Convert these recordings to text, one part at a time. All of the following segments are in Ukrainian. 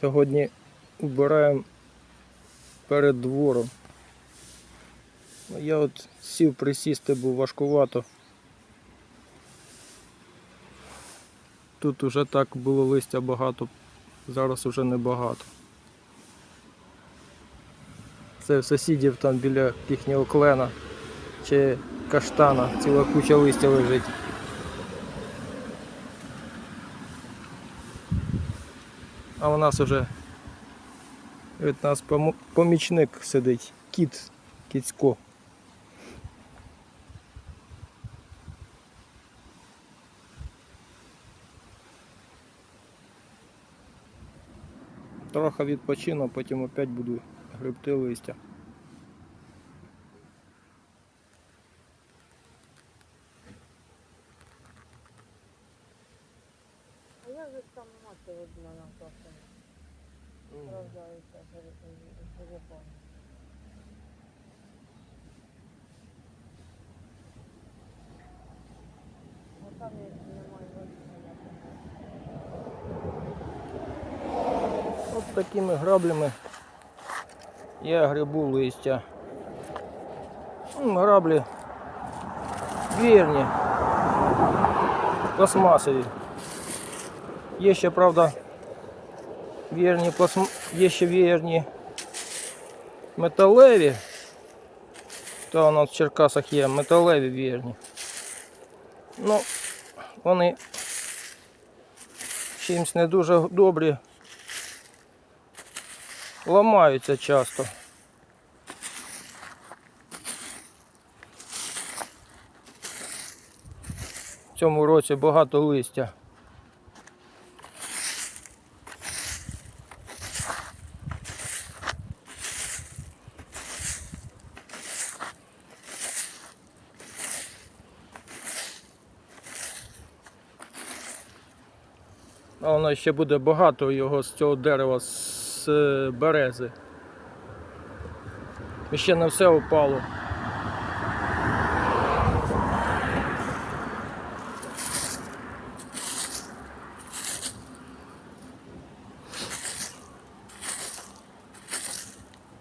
Сьогодні вбираємо перед двором. Ну, Я от сів присісти, був важкувато. Тут уже так було листя багато, зараз уже небагато. Це в сусідів там біля їхнього клена чи каштана ціла куча листя лежить. А у нас уже від нас помічник сидить, кіт, кіцько. Трохи відпочину, потім опять буду грибти листя. А я вже там мати одна на просто рождається грибом. Ну там немає води. От такими граблями я грибу листя. Граблі вірні, пластмасові. Є ще, правда, вірні пластм... є ще вірні металеві. Та у нас в Черкасах є металеві вірні. Ну, вони чимсь не дуже добрі ламаються часто. В цьому році багато листя. А воно ще буде багато його з цього дерева, з берези. І ще не все упало.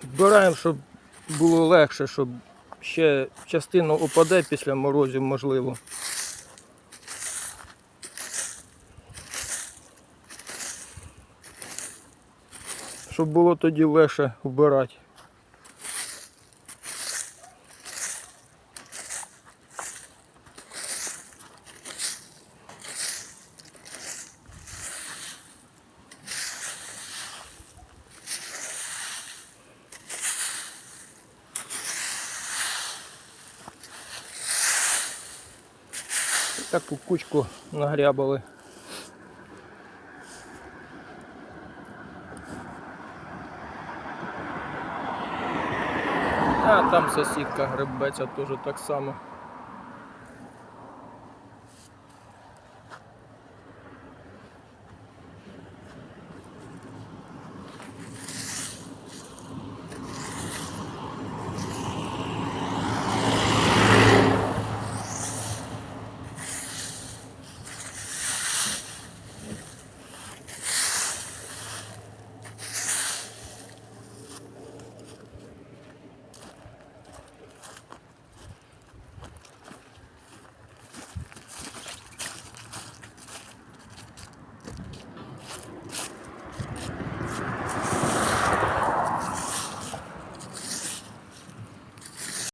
Збираємо, щоб було легше, щоб ще частину упаде після морозів, можливо. Щоб було тоді легше вбирати. Таку кучку нагрябали. А там сусідка гребеться теж так само.